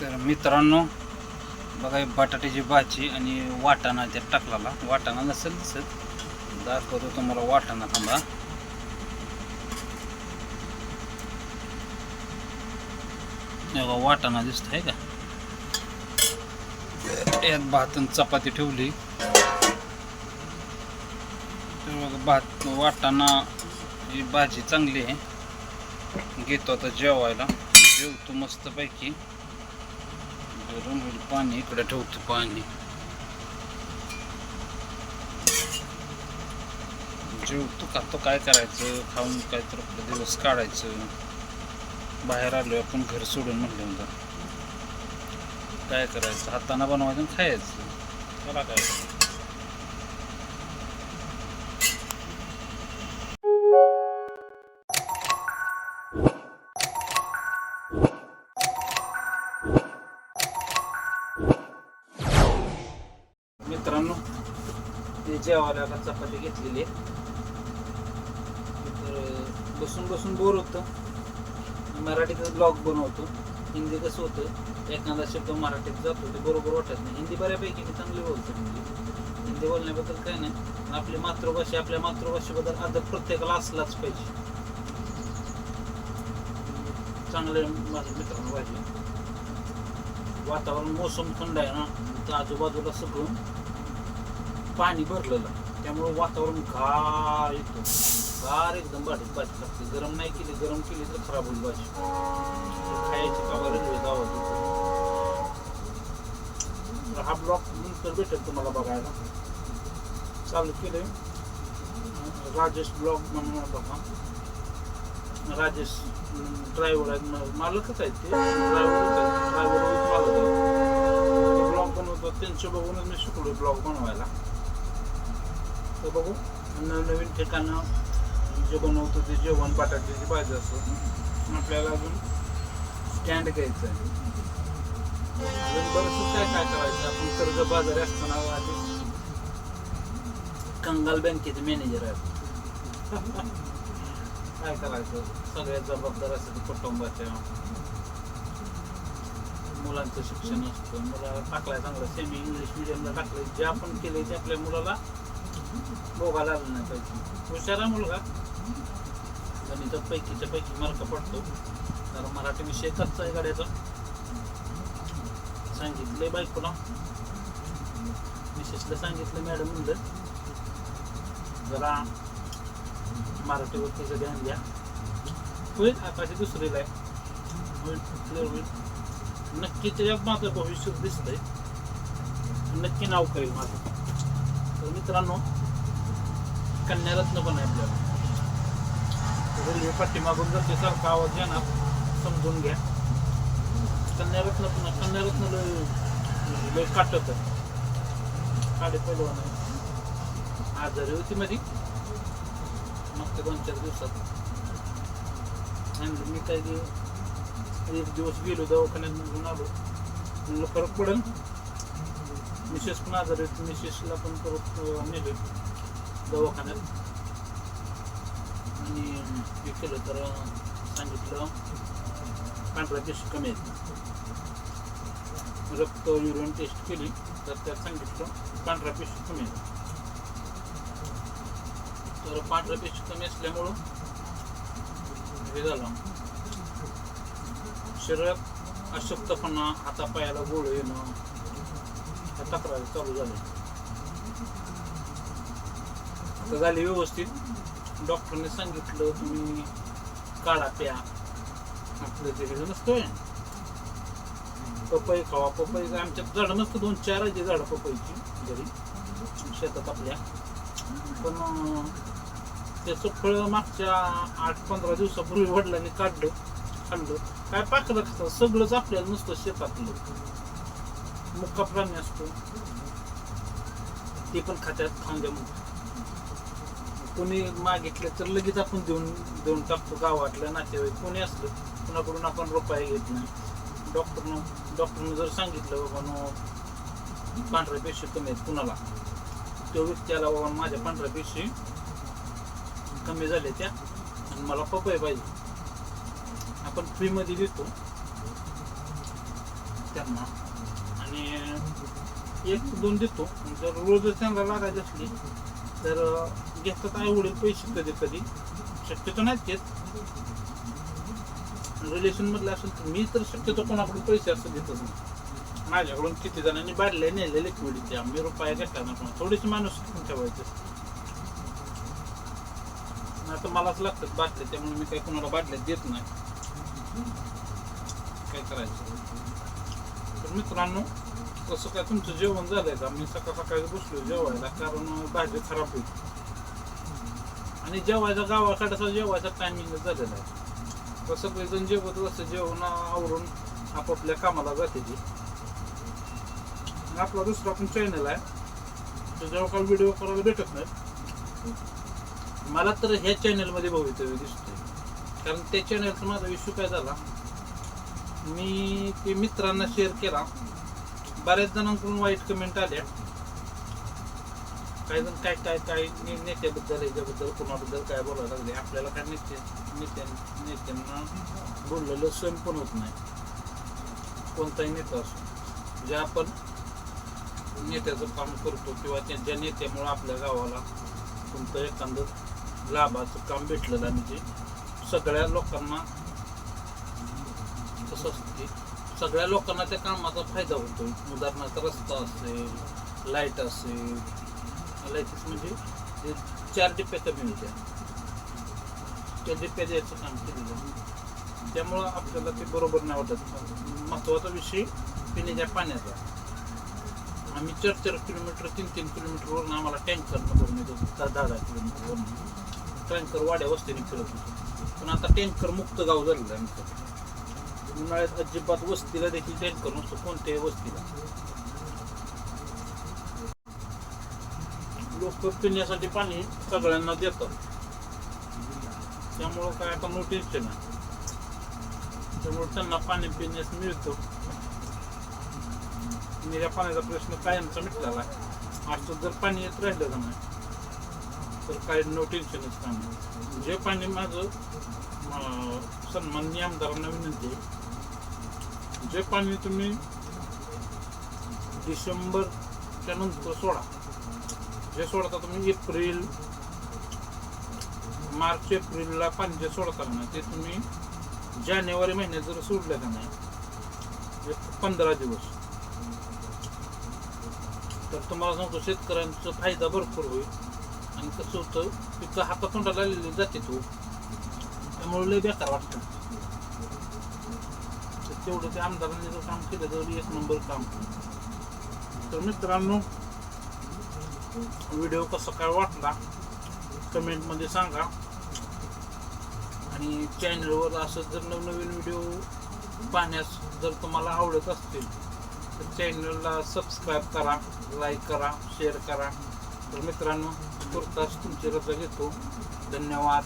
तर मित्रांनो बघा बटाट्याची भाजी आणि वाटाणा त्यात टाकलेला. वाटाणा नसेल दिसत दाखवतो तुम्हाला वाटाणा थांबा. बघा वाटाणा दिसत आहे का? यात भात आणि चपाती ठेवली. तर बघा भात वाटाणा ही भाजी चांगली आहे. घेतो आता जेवायला. जेवतो मस्तपैकी. गरम होईल पाणी इकडे ठेवतो पाणी. जेवतो का? तो काय करायचं? खाऊन काय तर आपलं दिवस काढायचं. बाहेर आलोय आपण घर सोडून म्हणलं होतं काय करायचं? हाताना बनवायचं आणि खायचं. त्याला काय? मित्रांनो ते जेवायला चपाती घेतलेली आहे. तर बसून बसून बोर होतं. मराठीत ब्लॉग बनवतो. हिंदी कसं होतं एखादा शब्द मराठीत जातो ते बरोबर वाटत नाही. हिंदी बऱ्यापैकी मी चांगली बोलतो. हिंदी हिंदी बोलण्याबद्दल काय नाही आपली मातृभाषा आपल्या मातृभाषेबद्दल आदर प्रत्येकाला असलाच पाहिजे. चांगले माझ्या मित्रांनो पाहिजे वातावरण मोसम थंड आहे ना त्या आजूबाजूला सगळं पाणी भरलेलं. त्यामुळं वातावरण गार येतो. गार एकदम भाजी भाजी लागते. गरम नाही केली गरम केली तर खराब होईल भाजी खायची का बरं गावात? हा ब्लॉक नंतर भेटेल तुम्हाला बघायला. चालू केलं राजेश ब्लॉग म्हणून बघा. राजेश ड्रायव्हर आहेत. मालकच आहेत ते. ड्रायव्हर ड्रायव्हर मालक आहेत. ब्लॉग बनवतो. त्यांच्या बघूनच मी शिकलो ब्लॉग बनवायला. तर बघू. नवनवीन ठिकाणं जे बनवतो ते जेवण बटाट्याची भाजी असो. आपल्याला अजून स्टँड घ्यायचं आहे. अजून बरंच काय काय करायचं? आपण कर्ज बाजारी असताना आधी कंगाल बँकेचे मॅनेजर आहे काय करायचं? सगळ्यात जबाबदार असते कुटुंबाच्या मुलांचं शिक्षण असतं. मुलाला टाकलाय चांगलं. सेमी इंग्लिश मिडियमला टाकलंय. जे आपण केले ते आपल्या मुलाला भोगायला आलं नाही पाहिजे. हुशार आहे मुलगा गणितात पैकीच्या पैकी मार्क पडतो. तर मराठी विषय कच्चा आहे गाड्याचा. सांगितलंय बायकोला. विशेषला सांगितलं मॅडम म्हणलं जरा मराठी गोष्टीचं ध्यान द्या. होईल आकाशी दुसरीला आहे. होईल क्लिअर होईल नक्की त्याच्यात माझं भविष्य दिसतंय. नक्की नाव करेल माझं. तर मित्रांनो कन्यारत्न पण आहे आपल्याला. पाठीमागून जर ते सारखा आवाज ना समजून घ्या. कन्यारत्न पण कन्यारत्न लय लय काटत काडे पडवा नाही आजारी होती माझी मग ते दोन चार दिवसात. आणि मी काय एक दिवस गेलो दवाखान्यात निघून आलो. म्हणलं फरक पडेल मिसेस पण आजारी होती मिसेसला पण परत अं, नेले. दवाखान्यात. आणि हे केलं तर सांगितलं पांढरा टेस्ट कमी आहेत रक्त युरिन टेस्ट केली तर त्यात सांगितलं पांढरा पेशी कमी आहे. तर पांढरा पेशी कमी असल्यामुळं हे झालं. शरीरात अशक्तपणा हातापायाला गोळ येणं ह्या तक्रारी चालू झाल्या. आता झाली व्यवस्थित. डॉक्टरने सांगितलं तुम्ही काढा प्या. आपलं ते हे नसतोय. पपई खावा पपई काय आमच्यात झाडं नसतं दोन चार आहे झाडं पपईची घरी. शेतात आपल्या. पण त्याचं फळ मागच्या आठ पंधरा दिवसापूर्वी वडिलांनी काढलं खाल्लं. काय पाकलं खातं सगळंच आपल्याला नसतं शेतातलं. मुक्का प्राणी असतो. ते पण खात्यात खांद्या मग कोणी मागितलं तर लगेच आपण देऊन देऊन टाकतो गावातलं नातेवाईक. कोणी असलं कुणाकडून आपण रुपये घेत नाही. डॉक्टरनं डॉक्टरनं जर सांगितलं बाबा पांढऱ्या पेशी कमी आहेत कुणाला? तो व्यक्ती आला बाबा माझ्या पांढऱ्या पेशी कमी झाल्या त्या आणि मला पपई पाहिजे. आपण फ्रीमध्ये देतो. त्यांना. आणि एक दोन देतो. जर रोजच त्यांना लागायची असली तर घेतात आई वडील पैसे कधी कधी. शक्यतो नाहीत घेत. रिलेशन मधलं असेल तर मी तर शक्यतो कोणाकडून पैसे असं घेतच नाही. माझ्याकडून किती जणांनी बाडले नेले लिक्विडच्या मी रुपया घेताना पण थोडीशी माणूस ठेवायचे. आता मलाच लागतात बाटल्या त्यामुळे मी काही कोणाला बाटल्या देत नाही. काय करायचं? तर मित्रांनो कसं काय तुमचं जेवण झालंय का? मी सकाळ सकाळी बसलो जेवायला कारण भाजी खराब होईल आणि जेवायचा गावाकडचा जेवायचा टायमिंग झालेला आहे. तर सगळेजण जेवत असं जेवण आवरून आपापल्या कामाला जाते ती. आपला दुसरा पण चॅनल आहे. त्याच्यावर काही व्हिडिओ करायला भेटत नाही. मला तर ह्या चॅनलमध्ये भवितव्य दिसतंय. कारण त्या चॅनलचा माझा इश्यू काय झाला? मी ते मित्रांना शेअर केला. बऱ्याच जणांकडून वाईट कमेंट आल्या. काही जण काय काय काय नेत्याबद्दल याच्याबद्दल कोणाबद्दल काय बोलायला लागले? आपल्याला काय नेते नेत्या नेत्यांना बोललेलं स्वयं पण होत नाही. कोणताही नेता असो. जे आपण नेत्याचं काम करतो किंवा त्यांच्या नेत्यामुळं आपल्या गावाला कोणतं एखादं लाभाचं काम भेटलेलं म्हणजे सगळ्या लोकांना कसं असतं सगळ्या लोकांना त्या कामाचा फायदा होतो उदाहरणार्थ रस्ता असेल लाइट असेल लाईटीस म्हणजे ते चार डिप्प्याचा कमी त्या डिप्प्या द्यायचं काम केलेलं त्यामुळं आपल्याला ते बरोबर नाही वाटत. महत्त्वाचा विषय पिण्याच्या पाण्याचा. आम्ही चार चार किलोमीटर तीन तीन किलोमीटरवरून आम्हाला टँकरनं भरून येतो. दहा दहा दहा किलोमीटरवरून टँकर वाड्या वस्तीने फिरत होतो. पण आता टँकर मुक्त गाव झालेलं आहे आमचं. उन्हाळ्यात अजिबात वस्तीला देखील टँकर नसतो कोणत्याही वस्तीला. लोक पिण्यासाठी पाणी सगळ्यांना देतात. त्यामुळं काय आता नोटीस त्यामुळे त्यांना पाणी पिण्यास मिळतं. या पाण्याचा प्रश्न कायमचा मिटलेला आहे. असं जर पाणी येत राहिलं का नाही तर काही नो टेन्शनच काम जे पाणी माझं सन्माननीय आमदारांना विनंती आहे जे पाणी तुम्ही डिसेंबरच्या नंतर सोडा. जे सोडता तुम्ही एप्रिल मार्च एप्रिलला पाणी सोडता ना ते तुम्ही जानेवारी महिन्यात जर सोडलं का नाही पंधरा दिवस. तर तुम्हाला सांगतो शेतकऱ्यांचा फायदा भरपूर होईल. आणि कसं होतं पिकं हातातोंडाला आलेली जाते तो. त्यामुळे लय बेकार वाटतं. तर तेवढं ते आमदारांनी जर काम केलं तर एक नंबर काम तर मित्रांनो व्हिडिओ कसा काय वाटला कमेंटमध्ये सांगा. आणि चॅनलवर असं जर नवनवीन व्हिडिओ पाहण्यास जर तुम्हाला आवडत असतील तर चॅनलला सबस्क्राईब करा लाईक करा शेअर करा. तर मित्रांनो तुर्तास तुमची रजा घेतो. धन्यवाद.